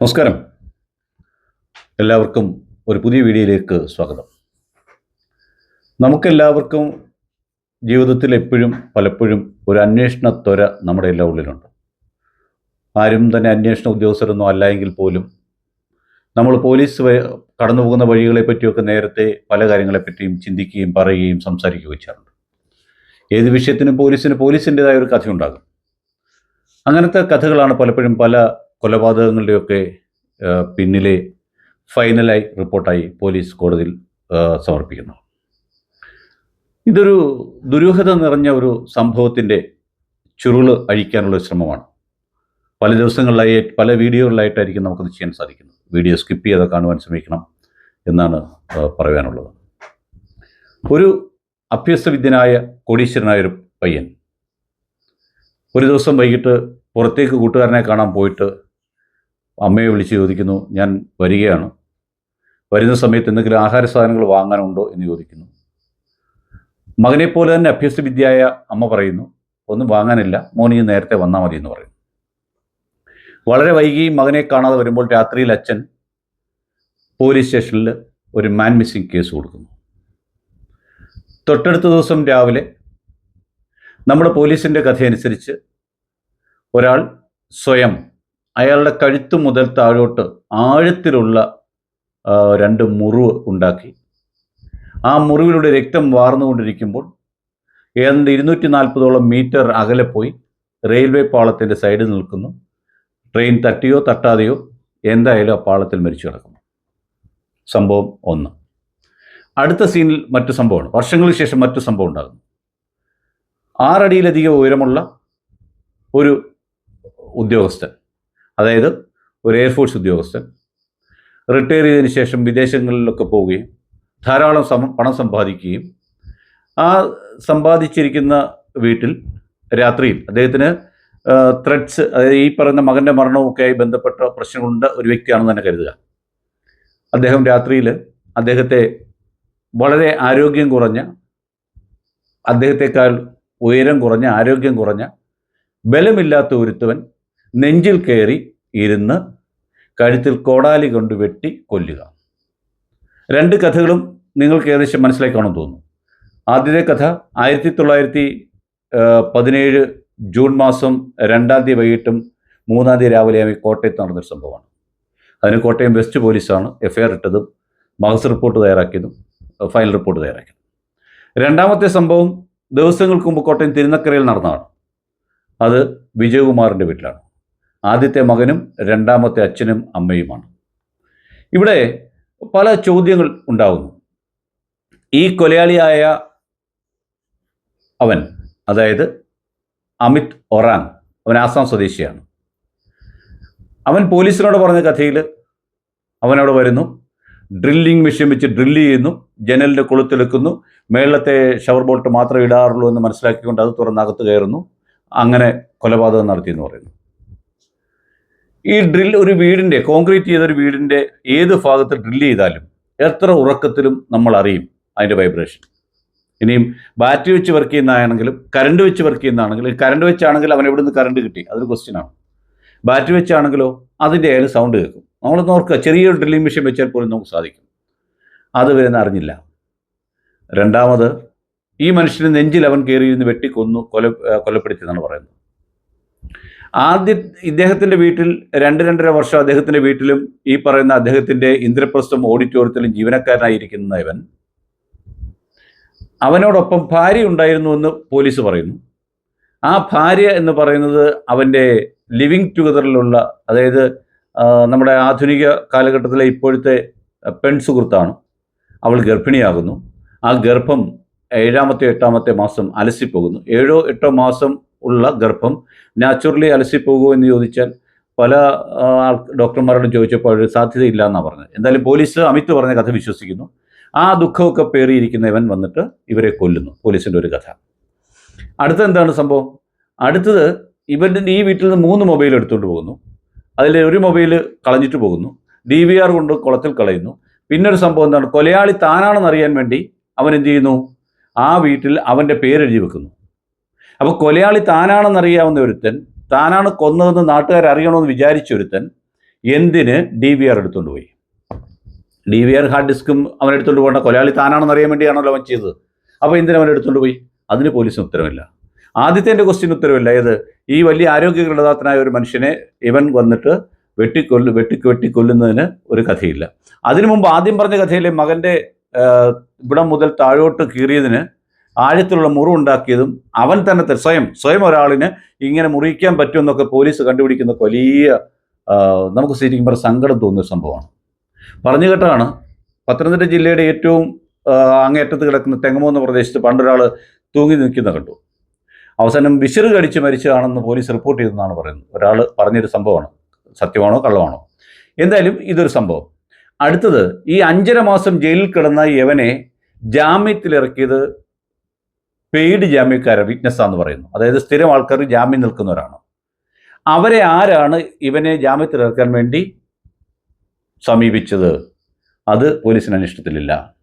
നമസ്കാരം. എല്ലാവർക്കും ഒരു പുതിയ വീഡിയോയിലേക്ക് സ്വാഗതം. നമുക്കെല്ലാവർക്കും ജീവിതത്തിൽ എപ്പോഴും പലപ്പോഴും ഒരു അന്വേഷണ ത്വര നമ്മുടെ എല്ലാ ഉള്ളിലുണ്ട്. ആരും തന്നെ അന്വേഷണ ഉദ്യോഗസ്ഥരൊന്നും അല്ല എങ്കിൽ പോലും നമ്മൾ പോലീസ് കടന്നു പോകുന്ന വഴികളെ പറ്റിയൊക്കെ നേരത്തെ പല കാര്യങ്ങളെപ്പറ്റിയും ചിന്തിക്കുകയും പറയുകയും സംസാരിക്കുകയും ചെയ്യാറുണ്ട്. ഏത് വിഷയത്തിനും പോലീസിന് പോലീസിന്റെതായ ഒരു കഥയുണ്ടാകും. അങ്ങനത്തെ കഥകളാണ് പലപ്പോഴും പല കൊലപാതകങ്ങളുടെയൊക്കെ പിന്നിലെ ഫൈനലായി റിപ്പോർട്ടായി പോലീസ് കോടതിയിൽ സമർപ്പിക്കുന്നു. ഇതൊരു ദുരൂഹത നിറഞ്ഞ ഒരു സംഭവത്തിന്റെ ചുരുൾ അഴിക്കാനുള്ള ശ്രമമാണ്. പല ദിവസങ്ങളിലായി പല വീഡിയോകളിലായിട്ടായിരിക്കും നമുക്കത് ചെയ്യാൻ സാധിക്കുന്നത്. വീഡിയോ സ്കിപ്പ് ചെയ്ത് കാണുവാൻ ശ്രമിക്കണം എന്നാണ് പറയാനുള്ളത്. ഒരു അഭ്യസ്തവിദ്യനായ കോടീശ്വരനായ ഒരു പയ്യൻ ഒരു ദിവസം വൈകിട്ട് പുറത്തേക്ക് കൂട്ടുകാരനെ കാണാൻ പോയിട്ട് അമ്മയെ വിളിച്ച് ചോദിക്കുന്നു ഞാൻ വരികയാണ്. വരുന്ന സമയത്ത് എന്തെങ്കിലും ആഹാര സാധനങ്ങൾ വാങ്ങാനുണ്ടോ? എന്ന് ചോദിക്കുന്നു. മകനെ പോലെ തന്നെ അഭ്യസ്തവിദ്യയായ അമ്മ പറയുന്നു ഒന്നും വാങ്ങാനില്ല മോനി നേരത്തെ വന്നാൽ മതി എന്ന് പറയും വളരെ വൈകി മകനെ കാണാതെ വരുമ്പോൾ രാത്രിയിൽ അച്ഛൻ പോലീസ് സ്റ്റേഷനിൽ ഒരു മാൻ മിസ്സിംഗ് കേസ് കൊടുക്കുന്നു. തൊട്ടടുത്ത ദിവസം രാവിലെ നമ്മുടെ പോലീസിന്റെ കഥയനുസരിച്ച് ഒരാൾ സ്വയം അയാളുടെ കഴുത്തു മുതൽ താഴോട്ട് ആഴത്തിലുള്ള രണ്ട് മുറിവ് ഉണ്ടാക്കി. ആ മുറിവിലൂടെ രക്തം വാർന്നുകൊണ്ടിരിക്കുമ്പോൾ ഏതാണ്ട് ഇരുന്നൂറ്റി നാൽപ്പതോളം മീറ്റർ അകലെ പോയി റെയിൽവേ പാളത്തിന്റെ സൈഡിൽ നിൽക്കുന്നു. ട്രെയിൻ തട്ടിയോ തട്ടാതെയോ എന്തായാലും ആ പാളത്തിൽ മരിച്ചു കിടക്കുന്നു. സംഭവം ഒന്ന്. അടുത്ത സീനിൽ മറ്റു സംഭവമാണ്. വർഷങ്ങൾക്ക് ശേഷം മറ്റു സംഭവം ഉണ്ടാകുന്നു. ആറടിയിലധികം ഉയരമുള്ള ഒരു ഉദ്യോഗസ്ഥൻ അതായത് ഒരു എയർഫോഴ്സ് ഉദ്യോഗസ്ഥൻ റിട്ടയർ ചെയ്തതിന് ശേഷം വിദേശങ്ങളിലൊക്കെ പോവുകയും ധാരാളം പണം സമ്പാദിക്കുകയും ആ സമ്പാദിച്ചിരിക്കുന്ന വീട്ടിൽ രാത്രിയിൽ അദ്ദേഹത്തിന് ത്രെഡ്സ് അതായത് ഈ പറയുന്ന മകന്റെ മരണവുമൊക്കെയായി ബന്ധപ്പെട്ട പ്രശ്നങ്ങളുണ്ട് ഒരു വ്യക്തിയാണെന്ന് തന്നെ കരുതുക. അദ്ദേഹം രാത്രിയിൽ അദ്ദേഹത്തെ വളരെ ആരോഗ്യം കുറഞ്ഞ അദ്ദേഹത്തെക്കാൾ ഉയരം കുറഞ്ഞ ആരോഗ്യം കുറഞ്ഞ ബലമില്ലാത്ത ഒരുത്തവൻ നെഞ്ചിൽ കയറി ഇരുന്ന് കഴുത്തിൽ കോടാലി കൊണ്ട് വെട്ടി കൊല്ലുക. രണ്ട് കഥകളും നിങ്ങൾക്ക് ഏകദേശം മനസ്സിലായി തോന്നുന്നു. ആദ്യത്തെ കഥ ആയിരത്തി തൊള്ളായിരത്തി പതിനേഴ് ജൂൺ മാസം രണ്ടാം തീയതി വൈകിട്ടും മൂന്നാം തീയതി രാവിലെയായി കോട്ടയത്ത് നടന്നൊരു സംഭവമാണ്. അതിന് കോട്ടയം വെസ്റ്റ് പോലീസാണ് എഫ്ഐആർ ഇട്ടതും മഹസ് റിപ്പോർട്ട് തയ്യാറാക്കിയതും ഫൈനൽ റിപ്പോർട്ട് തയ്യാറാക്കിയതും. രണ്ടാമത്തെ സംഭവം ദിവസങ്ങൾക്ക് മുമ്പ് കോട്ടയം തിരുനക്കരയിൽ നടന്നതാണ്. അത് വിജയകുമാറിന്റെ വീട്ടിലാണ്. ആദ്യത്തെ മകനും രണ്ടാമത്തെ അച്ഛനും അമ്മയുമാണ്. ഇവിടെ പല ചോദ്യങ്ങൾ ഉണ്ടാകുന്നു ഈ കൊലയാളിയായ അവൻ അതായത് അമിത് ഒറാങ് അവൻ ആസാം സ്വദേശിയാണ്. അവൻ പോലീസിനോട് പറഞ്ഞ കഥയിൽ അവനവിടെ വരുന്നു. ഡ്രില്ലിംഗ് മെഷീൻ വെച്ച് ഡ്രില്ല് ചെയ്യുന്നു. ജനലിന്റെ കൊളുത്തെടുക്കുന്നു. മേളത്തെ ഷവർ ബോൾട്ട് മാത്രമേ ഇടാറുള്ളൂ എന്ന് മനസ്സിലാക്കിക്കൊണ്ട് അത് തുറന്നകത്ത് കയറുന്നു. അങ്ങനെ കൊലപാതകം നടത്തി എന്ന് പറയുന്നു. ഈ ഡ്രിൽ ഒരു വീടിന്റെ കോൺക്രീറ്റ് ചെയ്ത ഒരു വീടിന്റെ ഏത് ഭാഗത്ത് ഡ്രിൽ ചെയ്താലും എത്ര ഉറക്കത്തിലും നമ്മൾ അറിയും അതിന്റെ വൈബ്രേഷൻ ഇനിയും ബാറ്ററി വെച്ച് വർക്ക് ചെയ്യുന്നതാണെങ്കിലും കറണ്ട് വെച്ച് വർക്ക് ചെയ്യുന്നതാണെങ്കിലും കറണ്ട് വെച്ചാണെങ്കിൽ അവൻ എവിടെ നിന്ന് കറണ്ട് കിട്ടി? അതൊരു ക്വസ്റ്റ്യനാണ് ബാറ്ററി വെച്ചാണെങ്കിലോ അതിന്റെ ആയാലും സൗണ്ട് കേൾക്കും. നമ്മളൊന്ന് ഓർക്കുക ചെറിയൊരു ഡ്രില്ലിംഗ് മെഷീൻ വെച്ചാൽ പോലും നമുക്ക് സാധിക്കും. അത് അറിഞ്ഞില്ല. രണ്ടാമത് ഈ മനുഷ്യന് നെഞ്ചിൽ അവൻ കയറിയിരുന്ന് വെട്ടിക്കൊന്നു കൊല കൊലപ്പെടുത്തി എന്നാണ് പറയുന്നത്. ആദ്യ ഇദ്ദേഹത്തിന്റെ വീട്ടിൽ രണ്ട് രണ്ടര വർഷം അദ്ദേഹത്തിന്റെ വീട്ടിലും ഈ പറയുന്ന അദ്ദേഹത്തിന്റെ ഇന്ദ്രപ്രസ്ഥം ഓഡിറ്റോറിയത്തിലും ജീവനക്കാരനായിരിക്കുന്ന ഇവൻ അവനോടൊപ്പം ഭാര്യ ഉണ്ടായിരുന്നു എന്ന് പോലീസ് പറയുന്നു. ആ ഭാര്യ എന്ന് പറയുന്നത് അവന്റെ ലിവിങ് ടുഗദറിലുള്ള അതായത് നമ്മുടെ ആധുനിക കാലഘട്ടത്തിലെ ഇപ്പോഴത്തെ പെൺ സുഹൃത്താണ്. അവൾ ഗർഭിണിയാകുന്നു. ആ ഗർഭം ഏഴാമത്തെ എട്ടാമത്തെ മാസം അലസിപ്പോകുന്നു. ഏഴോ എട്ടോ മാസം ഉള്ള ഗർഭം നാച്ചുറലി അലസിപ്പോകുമോ എന്ന് ചോദിച്ചാൽ പല ഡോക്ടർമാരോട് ചോദിച്ചപ്പോൾ അവർ സാധ്യതയില്ല എന്നാണ് പറഞ്ഞത്. എന്തായാലും പോലീസ് അമിത് പറഞ്ഞ കഥ വിശ്വസിക്കുന്നു. ആ ദുഃഖമൊക്കെ പേറിയിരിക്കുന്ന ഇവൻ വന്നിട്ട് ഇവരെ കൊല്ലുന്നു. പോലീസിന്റെ ഒരു കഥ. അടുത്ത എന്താണ് സംഭവം? അടുത്തത് ഇവന്റെ ഈ വീട്ടിൽ നിന്ന് മൂന്ന് മൊബൈൽ എടുത്തുകൊണ്ട് പോകുന്നു. അതിൽ ഒരു മൊബൈൽ കളഞ്ഞിട്ട് പോകുന്നു. ഡി വി ആർ കൊണ്ട് കുളത്തിൽ കളയുന്നു. പിന്നൊരു സംഭവം എന്താണ്? കൊലയാളി താനാണെന്ന് അറിയാൻ വേണ്ടി അവൻ എന്ത് ചെയ്യുന്നു? ആ വീട്ടിൽ അവന്റെ പേരെഴുതി വെക്കുന്നു. അപ്പോൾ കൊലയാളി താനാണെന്നറിയാവുന്ന ഒരുത്തൻ താനാണ് കൊന്നതെന്ന് നാട്ടുകാർ അറിയണമെന്ന് വിചാരിച്ച ഒരുത്തൻ എന്തിന് ഡി വി ആർ എടുത്തുകൊണ്ട് പോയി? ഡി വി ആർ ഹാർഡ് ഡിസ്കും അവൻ എടുത്തുകൊണ്ട് പോകേണ്ട. കൊലയാളി താനാണെന്ന് അറിയാൻ വേണ്ടിയാണല്ലോ അവൻ ചെയ്തത്. അപ്പോൾ എന്തിനു അവൻ എടുത്തുകൊണ്ട് പോയി? അതിന് പോലീസിന് ഉത്തരവില്ല. ആദ്യത്തെ എന്റെ ക്വസ്റ്റ്യൻ ഉത്തരവില്ല. ഏത്? ഈ വലിയ ആരോഗ്യകൃതനായ ഒരു മനുഷ്യനെ ഇവൻ വന്നിട്ട് വെട്ടിക്കൊല്ലു വെട്ടി വെട്ടിക്കൊല്ലുന്നതിന് ഒരു കഥയില്ല. അതിനു മുമ്പ് ആദ്യം പറഞ്ഞ കഥയിലെ മകന്റെ ഇവിടം മുതൽ താഴോട്ട് കീറിയതിന് ആഴത്തിലുള്ള മുറിവുണ്ടാക്കിയതും അവൻ തന്നെ സ്വയം സ്വയം ഒരാളിന് ഇങ്ങനെ മുറിയിക്കാൻ പറ്റുമെന്നൊക്കെ പോലീസ് കണ്ടുപിടിക്കുന്ന വലിയ നമുക്ക് ശരിക്കും പറഞ്ഞ സങ്കടം തോന്നുന്ന സംഭവമാണ്. പറഞ്ഞു കേട്ടാണ് പത്തനംതിട്ട ജില്ലയുടെ ഏറ്റവും അങ്ങേറ്റത്ത് കിടക്കുന്ന തെങ്ങമോ എന്ന പ്രദേശത്ത് പണ്ടൊരാൾ തൂങ്ങി നിൽക്കുന്ന കണ്ടു. അവസാനം വിശറ് കടിച്ച് മരിച്ചതാണെന്ന് പോലീസ് റിപ്പോർട്ട് ചെയ്തെന്നാണ് പറയുന്നത്. ഒരാൾ പറഞ്ഞൊരു സംഭവമാണ്. സത്യമാണോ കള്ളമാണോ? എന്തായാലും ഇതൊരു സംഭവം. അടുത്തത് ഈ അഞ്ചര മാസം ജയിലിൽ കിടന്ന യവനെ ജാമ്യത്തിലിറക്കിയത് പെയ്ഡ് ജാമ്യക്കാരെ വിറ്റ്നസ് എന്ന് പറയുന്നു. അതായത് സ്ഥിരം ആൾക്കാർ ജാമ്യം നിൽക്കുന്നവരാണ്. അവരെ ആരാണ് ഇവനെ ജാമ്യത്തിൽ ജാമ്യത്തിലിറക്കാൻ വേണ്ടി സമീപിച്ചത്? അത് പോലീസിന് അന്വേഷണത്തിലില്ല.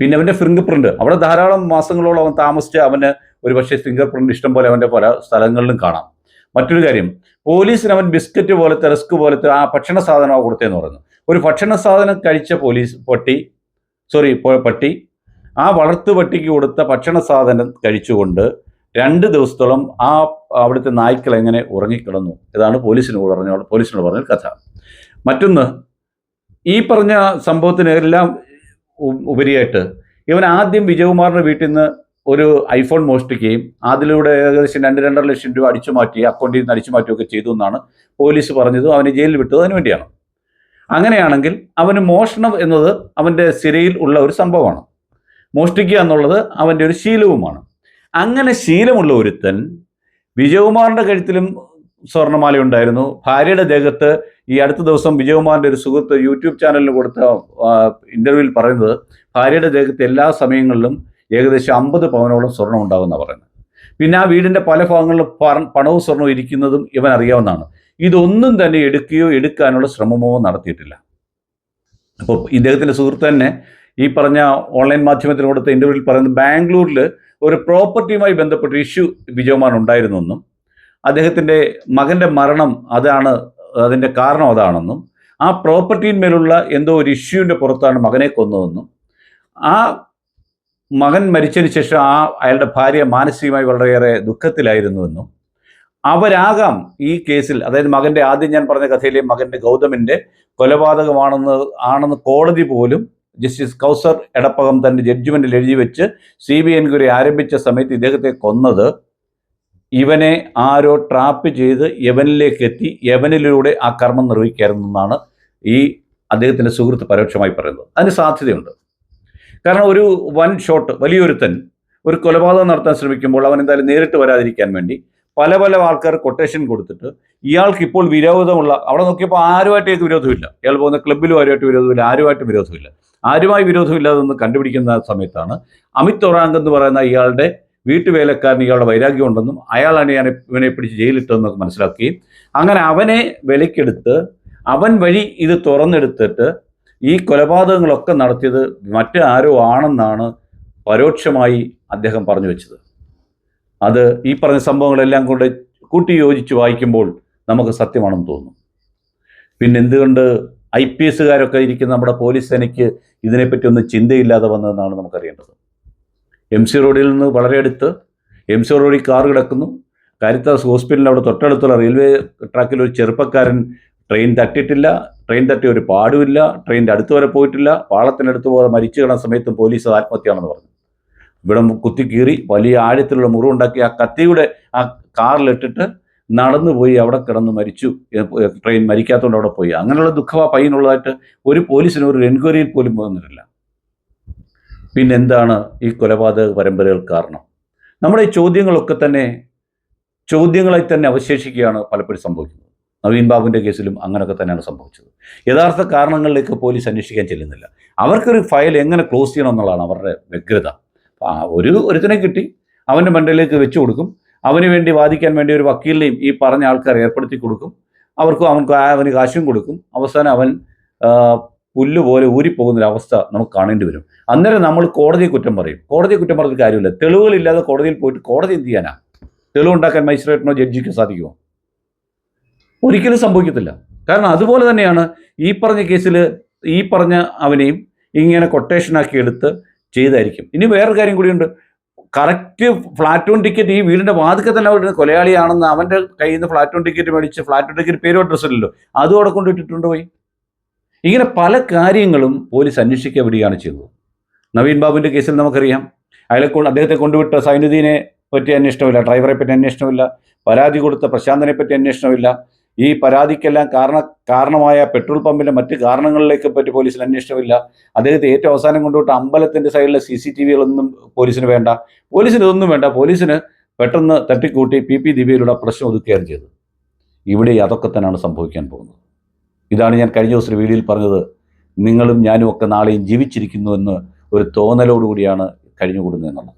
പിന്നെ അവന്റെ ഫിംഗർ പ്രിന്റ് അവിടെ ധാരാളം മാസങ്ങളോളം അവൻ താമസിച്ച് അവന് ഒരു പക്ഷേ ഫിംഗർ പ്രിന്റ് ഇഷ്ടം പോലെ അവന്റെ പല സ്ഥലങ്ങളിലും കാണാം. മറ്റൊരു കാര്യം പോലീസിന് അവൻ ബിസ്ക്കറ്റ് പോലത്തെ റിസ്ക് പോലത്തെ ആ ഭക്ഷണ സാധനമാണ് കൊടുത്തതെന്ന് പറയുന്നു. ഒരു ഭക്ഷണ സാധനം കഴിച്ച പോലീസ് പട്ടി സോറി പട്ടി ആ വളർത്തു പട്ടിക്ക് കൊടുത്ത ഭക്ഷണ സാധനം കഴിച്ചുകൊണ്ട് രണ്ട് ദിവസത്തോളം ആ അവിടുത്തെ നായ്ക്കൾ എങ്ങനെ ഉറങ്ങിക്കിടന്നു ഇതാണ് പോലീസിനോട് പറഞ്ഞ പോലീസിനോട് പറഞ്ഞ കഥ. മറ്റൊന്ന് ഈ പറഞ്ഞ സംഭവത്തിന് എല്ലാം ഉപരിയായിട്ട് ഇവൻ ആദ്യം വിജയകുമാറിന്റെ വീട്ടിൽ നിന്ന് ഒരു ഐഫോൺ മോഷ്ടിക്കുകയും അതിലൂടെ ഏകദേശം രണ്ട് രണ്ടര ലക്ഷം രൂപ അടിച്ചു മാറ്റി അക്കൗണ്ടിൽ നിന്ന് അടിച്ചു മാറ്റുകയൊക്കെ ചെയ്തു എന്നാണ് പോലീസ് പറഞ്ഞത്. അവനെ ജയിലിൽ വിട്ടത് അതിനു വേണ്ടിയാണ്. അങ്ങനെയാണെങ്കിൽ അവന് മോഷണം എന്നത് അവന്റെ സിരയിൽ ഉള്ള ഒരു സംഭവമാണ്. മോഷ്ടിക്കുക എന്നുള്ളത് അവന്റെ ഒരു ശീലവുമാണ്. അങ്ങനെ ശീലമുള്ള ഒരുത്തൻ വിജയകുമാറിന്റെ കഴുത്തിലും സ്വർണമാല ഉണ്ടായിരുന്നു. ഭാര്യയുടെ ദേഹത്ത് ഈ അടുത്ത ദിവസം വിജയകുമാറിന്റെ ഒരു സുഹൃത്ത് യൂട്യൂബ് ചാനലിൽ കൊടുത്ത ഇന്റർവ്യൂവിൽ പറയുന്നത് ഭാര്യയുടെ ദേഹത്ത് എല്ലാ സമയങ്ങളിലും ഏകദേശം അമ്പത് പവനോളം സ്വർണം ഉണ്ടാകുന്ന പറയുന്നത്. പിന്നെ ആ വീടിന്റെ പല ഭാഗങ്ങളിലും പണ- പണവും സ്വർണവും ഇരിക്കുന്നതും ഇവൻ അറിയാവുന്നതാണ്. ഇതൊന്നും തന്നെ എടുക്കുകയോ എടുക്കാനുള്ള ശ്രമമോ നടത്തിയിട്ടില്ല. അപ്പോൾ ഇദ്ദേഹത്തിന്റെ സുഹൃത്ത് തന്നെ ഈ പറഞ്ഞ ഓൺലൈൻ മാധ്യമത്തിന് കൊടുത്ത ഇന്റർവ്യൂവിൽ പറയുന്നത് ബാംഗ്ലൂരിൽ ഒരു പ്രോപ്പർട്ടിയുമായി ബന്ധപ്പെട്ട ഇഷ്യൂ വിജയകുമാർ ഉണ്ടായിരുന്നെന്നും അദ്ദേഹത്തിന്റെ മകന്റെ മരണം അതാണ് അതിന്റെ കാരണം അതാണെന്നും ആ പ്രോപ്പർട്ടിന്മേലുള്ള എന്തോ ഒരു ഇഷ്യൂവിന്റെ പുറത്താണ് മകനെ കൊന്നതെന്നും ആ മകൻ മരിച്ചതിന് ശേഷം ആ അയാളുടെ ഭാര്യ മാനസികമായി വളരെയേറെ ദുഃഖത്തിലായിരുന്നുവെന്നും അവരാകാം ഈ കേസിൽ അതായത് മകന്റെ ആദ്യം ഞാൻ പറഞ്ഞ കഥയിലെ മകന്റെ ഗൗതമിന്റെ കൊലപാതകമാണെന്ന് ആണെന്ന് കോടതി പോലും ജസ്റ്റിസ് കൗസർ എടപ്പകം തന്റെ ജഡ്ജ്മെന്റിൽ എഴുതി വെച്ച് സി ബി എൻക്വയറി ആരംഭിച്ച സമയത്ത് ഇദ്ദേഹത്തെ കൊന്നത്. ഇവനെ ആരോ ട്രാപ്പ് ചെയ്ത് യവനിലേക്ക് എത്തി യവനിലൂടെ ആ കർമ്മം നിർവഹിക്കായിരുന്നു എന്നാണ് ഈ അദ്ദേഹത്തിന്റെ സുഹൃത്ത് പരോക്ഷമായി പറയുന്നത്. അതിന് സാധ്യതയുണ്ട്. കാരണം ഒരു വൺ ഷോട്ട് വലിയൊരുത്തൻ ഒരു കൊലപാതകം നടത്താൻ ശ്രമിക്കുമ്പോൾ അവൻ എന്തായാലും നേരിട്ട് വരാതിരിക്കാൻ വേണ്ടി പല പല ആൾക്കാർ കൊട്ടേഷൻ കൊടുത്തിട്ട് ഇയാൾക്ക് ഇപ്പോൾ വിരോധമുള്ള അവിടെ നോക്കിയപ്പോൾ ആരുമായിട്ട് ഏത് വിരോധമില്ല. ഇയാൾ പോകുന്ന ക്ലബ്ബിലും ആരുമായിട്ട് വിരോധമില്ല ആരുമായിട്ട് വിരോധമില്ല. ആരുമായി വിരോധമില്ലാതെന്ന് കണ്ടുപിടിക്കുന്ന സമയത്താണ് അമിത് ഒറാങ്ക് എന്ന് പറയുന്ന ഇയാളുടെ വീട്ടുവേലക്കാരന് ഇയാളുടെ വൈരാഗ്യം ഉണ്ടെന്നും അയാളാണ് ഞാൻ ഇവനെ പിടിച്ച് ജയിലിട്ടതെന്നൊക്കെ മനസ്സിലാക്കുകയും അങ്ങനെ അവനെ വിലക്കെടുത്ത് അവൻ വഴി ഇത് തുറന്നെടുത്തിട്ട് ഈ കൊലപാതകങ്ങളൊക്കെ നടത്തിയത് മറ്റാരോ ആണെന്നാണ് പരോക്ഷമായി അദ്ദേഹം പറഞ്ഞു വെച്ചത്. അത് ഈ പറഞ്ഞ സംഭവങ്ങളെല്ലാം കൊണ്ട് കൂട്ടി യോജിച്ച് വായിക്കുമ്പോൾ നമുക്ക് സത്യമാണെന്ന് തോന്നും. പിന്നെ എന്തുകൊണ്ട് ഐ പി എസുകാരൊക്കെ ഇരിക്കുന്ന നമ്മുടെ പോലീസ് സേനയ്ക്ക് ഇതിനെപ്പറ്റി ഒന്നും ചിന്തയില്ലാതെ വന്നതെന്നാണ് നമുക്കറിയേണ്ടത്. എം സി റോഡിൽ നിന്ന് വളരെ അടുത്ത് എം സി റോഡിൽ കാർ കിടക്കുന്നു. കാരിത്താസ് ഹോസ്പിറ്റലിന്റെ അവിടെ തൊട്ടടുത്തുള്ള റെയിൽവേ ട്രാക്കിൽ ഒരു ചെറുപ്പക്കാരൻ ട്രെയിൻ തട്ടിയിട്ടില്ല ട്രെയിൻ തട്ടി ഒരു പാടുമില്ല ട്രെയിനിന്റെ അടുത്ത് വരെ പോയിട്ടില്ല പാളത്തിനടുത്ത് പോകാതെ മരിച്ചു കിടന്ന സമയത്തും പോലീസ് ആത്മഹത്യയാണെന്ന് പറഞ്ഞു. ഇവിടെ കുത്തി കീറി വലിയ ആഴത്തിലുള്ള മുറിവുണ്ടാക്കി ആ കത്തിയുടെ ആ കാറിലിട്ടിട്ട് നടന്നു പോയി അവിടെ കിടന്ന് മരിച്ചു. ട്രെയിൻ മരിക്കാത്തതുകൊണ്ട് അവിടെ പോയി. അങ്ങനെയുള്ള ദുഃഖമാ പയ്യനുള്ളതായിട്ട് ഒരു പോലീസിന് ഒരു എൻക്വയറിയിൽ പോലും പോകുന്നില്ല പിന്നെ എന്താണ് ഈ കൊലപാതക പരമ്പരകൾ കാരണം? നമ്മുടെ ഈ ചോദ്യങ്ങളൊക്കെ തന്നെ ചോദ്യങ്ങളായി തന്നെ അവശേഷിക്കുകയാണ് പലപ്പോഴും സംഭവിക്കുന്നത്. നവീൻ ബാബുവിന്റെ കേസിലും അങ്ങനെയൊക്കെ തന്നെയാണ് സംഭവിച്ചത്. യഥാർത്ഥ കാരണങ്ങളിലേക്ക് പോലീസ് അന്വേഷിക്കാൻ ചെല്ലുന്നില്ല. അവർക്കൊരു ഫയൽ എങ്ങനെ ക്ലോസ് ചെയ്യണം എന്നുള്ളതാണ് അവരുടെ വ്യഗ്രത. ഒരു ഒരുത്തിനെ കിട്ടി. അവന്റെ മണ്ടയിലേക്ക് വെച്ചു കൊടുക്കും. അവന് വേണ്ടി വാദിക്കാൻ വേണ്ടി ഒരു വക്കീലിനെയും ഈ പറഞ്ഞ ആൾക്കാർ ഏർപ്പെടുത്തി കൊടുക്കും. അവർക്കും അവൻ അവന് കാശും കൊടുക്കും. അവസാനം അവൻ പുല്ല് പോലെ ഊരിപ്പോകുന്നൊരവസ്ഥ നമുക്ക് കാണേണ്ടി വരും. അന്നേരം നമ്മൾ കോടതി കുറ്റം പറയും. കോടതി കുറ്റം പറഞ്ഞിട്ട് കാര്യമില്ല. തെളിവുകളില്ലാതെ കോടതിയിൽ പോയിട്ട് കോടതി എന്ത് ചെയ്യാനാ? തെളിവുണ്ടാക്കാൻ മജിസ്ട്രേറ്റിനോ ജഡ്ജിക്കോ സാധിക്കുമോ ഒരിക്കലും സംഭവിക്കത്തില്ല. കാരണം അതുപോലെ തന്നെയാണ് ഈ പറഞ്ഞ കേസിൽ ഈ പറഞ്ഞ അവനെയും ഇങ്ങനെ കൊട്ടേഷനാക്കി എടുത്ത് ചെയ്തായിരിക്കും. ഇനി വേറൊരു കാര്യം കൂടിയുണ്ട് കറക്റ്റ് ഫ്ലാറ്റ് വൺ ടിക്കറ്റ് ഈ വീടിന്റെ വാതിക്കെ തന്നെ അവിടെ കൊലയാളിയാണെന്ന് അവന്റെ കയ്യിൽ നിന്ന് ഫ്ലാറ്റ് വൺ ടിക്കറ്റ് മേടിച്ച് ഫ്ലാറ്റ് വൺ ടിക്കറ്റ് പേരും അഡ്രസ്സ് ഇല്ലല്ലോ അതും അവിടെ കൊണ്ടിട്ടിട്ടുണ്ട് പോയി. ഇങ്ങനെ പല കാര്യങ്ങളും പോലീസ് അന്വേഷിക്കാൻ വിടുകയാണ് ചെയ്തത്? നവീൻ ബാബുവിന്റെ കേസിൽ നമുക്കറിയാം. അയാളെ കൊണ്ട് അദ്ദേഹത്തെ കൊണ്ടുവിട്ട സൈനുദ്ദീനെ പറ്റി അന്വേഷണമില്ല ഡ്രൈവറെ പറ്റി അന്വേഷണമില്ല പരാതി കൊടുത്ത പ്രശാന്തനെ പറ്റി അന്വേഷണമില്ല. ഈ പരാതിക്കെല്ലാം കാരണ കാരണമായ പെട്രോൾ പമ്പിന്റെ മറ്റ് കാരണങ്ങളിലേക്ക് പറ്റി പോലീസിന് അന്വേഷണമില്ല അദ്ദേഹത്തെ ഏറ്റവും അവസാനം കൊണ്ടുപോയി അമ്പലത്തിന്റെ സൈഡിലെ സി സി ടി വികളൊന്നും പോലീസിന് വേണ്ട. പോലീസിന് ഇതൊന്നും വേണ്ട. പോലീസിന് പെട്ടെന്ന് തട്ടിക്കൂട്ടി പി പി ദിവ്യയിലൂടെ പ്രശ്നം ഒതുക്കുകയാണ് ചെയ്തത്. ഇവിടെ അതൊക്കെ തന്നെയാണ് സംഭവിക്കാൻ പോകുന്നത്. ഇതാണ് ഞാൻ കഴിഞ്ഞ ദിവസം വീഡിയോയിൽ പറഞ്ഞത്. നിങ്ങളും ഞാനും ഒക്കെ നാളെയും ജീവിച്ചിരിക്കുന്നു എന്ന് ഒരു തോന്നലോടുകൂടിയാണ് കഴിഞ്ഞുകൂടുന്നത് എന്നുള്ളത്.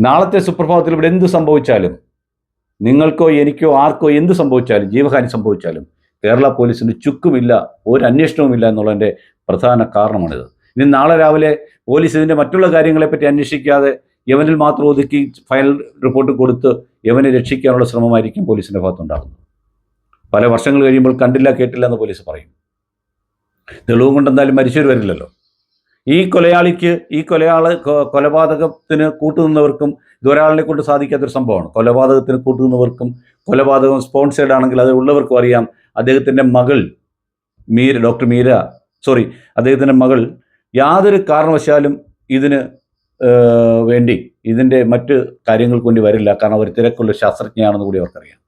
നാളത്തെ സുപ്രഭാതത്തിൽ ഇവിടെ എന്ത് സംഭവിച്ചാലും നിങ്ങൾക്കോ എനിക്കോ ആർക്കോ എന്ത് സംഭവിച്ചാലും ജീവഹാനി സംഭവിച്ചാലും കേരള പോലീസിന് ചുക്കുമില്ല ഒരു അന്വേഷണവുമില്ല എന്നുള്ളതിന്റെ പ്രധാന കാരണമാണിത്. ഇനി നാളെ രാവിലെ പോലീസ് ഇതിന്റെ മറ്റുള്ള കാര്യങ്ങളെപ്പറ്റി അന്വേഷിക്കാതെ യവനിൽ മാത്രം ഒതുക്കി ഫൈനൽ റിപ്പോർട്ട് കൊടുത്ത് യവനെ രക്ഷിക്കാനുള്ള ശ്രമമായിരിക്കും പോലീസിന്റെ ഭാഗത്തുണ്ടാകുന്നത്. പല വർഷങ്ങൾ കഴിയുമ്പോൾ കണ്ടില്ല കേട്ടില്ല എന്ന് പോലീസ് പറയും. തെളിവും കൊണ്ട് എന്തായാലും മരിച്ചവർ വരില്ലല്ലോ. ഈ കൊലയാളിക്ക് ഈ കൊലയാൾ കൊലപാതകത്തിന് കൂട്ടുനിന്നവർക്കും ഇതൊരാളിനെ കൊണ്ട് സാധിക്കാത്തൊരു സംഭവമാണ്. കൊലപാതകത്തിന് കൂട്ടുനിന്നവർക്കും കൊലപാതകം സ്പോൺസേഡ് ആണെങ്കിൽ അത് ഉള്ളവർക്കും അറിയാം. അദ്ദേഹത്തിന്റെ മകൾ മീര ഡോക്ടർ മീര സോറി അദ്ദേഹത്തിന്റെ മകൾ യാതൊരു കാരണവശാലും ഇതിന് വേണ്ടി ഇതിന്റെ മറ്റ് കാര്യങ്ങൾക്ക് വേണ്ടി വരില്ല. കാരണം അവർ തിരക്കുള്ള ശാസ്ത്രജ്ഞയാണെന്ന് കൂടി അവർക്കറിയാം.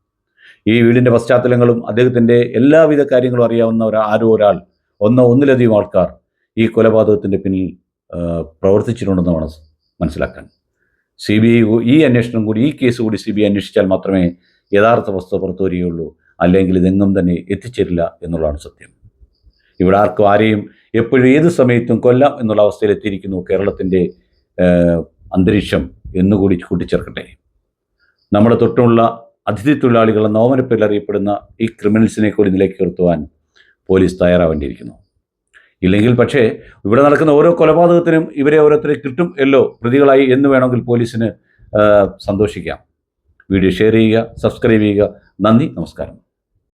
ഈ വീടിന്റെ പശ്ചാത്തലങ്ങളും അദ്ദേഹത്തിന്റെ എല്ലാവിധ കാര്യങ്ങളും അറിയാവുന്ന ഒരു ആരോ ഒരാൾ ഒന്നോ ഒന്നിലധികം ആൾക്കാർ ഈ കൊലപാതകത്തിന്റെ പിന്നിൽ ഏഹ്, പ്രവർത്തിച്ചിട്ടുണ്ടെന്ന് വേണം മനസ്സിലാക്കാൻ. സി ബി ഐ ഈ അന്വേഷണം കൂടി ഈ കേസ് കൂടി സി ബി ഐ അന്വേഷിച്ചാൽ മാത്രമേ യഥാർത്ഥ വസ്തു പുറത്തു വരികയുള്ളൂ. അല്ലെങ്കിൽ ഇതെങ്ങും തന്നെ എത്തിച്ചേരില്ല എന്നുള്ളതാണ് സത്യം. ഇവിടെ ആർക്കും ആരെയും എപ്പോഴും ഏത് സമയത്തും കൊല്ലാം എന്നുള്ള അവസ്ഥയിൽ എത്തിയിരിക്കുന്നു കേരളത്തിന്റെ അന്തരീക്ഷം എന്നുകൂടി കൂട്ടിച്ചേർക്കട്ടെ. നമ്മുടെ തൊട്ടുമുള്ള അതിഥി തൊഴിലാളികൾ എന്ന ഓമനപ്പേരിൽ അറിയപ്പെടുന്ന ഈ ക്രിമിനൽസിനെ കൂടി നിലയ്ക്ക് പോലീസ് തയ്യാറാവേണ്ടിയിരിക്കുന്നു. ഇല്ലെങ്കിൽ പക്ഷേ ഇവിടെ നടക്കുന്ന ഓരോ കൊലപാതകത്തിനും ഇവരെ ഓരോരുത്തരെ കിട്ടും എല്ലോ പ്രതികളായി എന്ന് വേണമെങ്കിൽ പോലീസിന് സന്തോഷിക്കാം. വീഡിയോ ഷെയർ ചെയ്യുക സബ്സ്ക്രൈബ് ചെയ്യുക. നന്ദി നമസ്കാരം.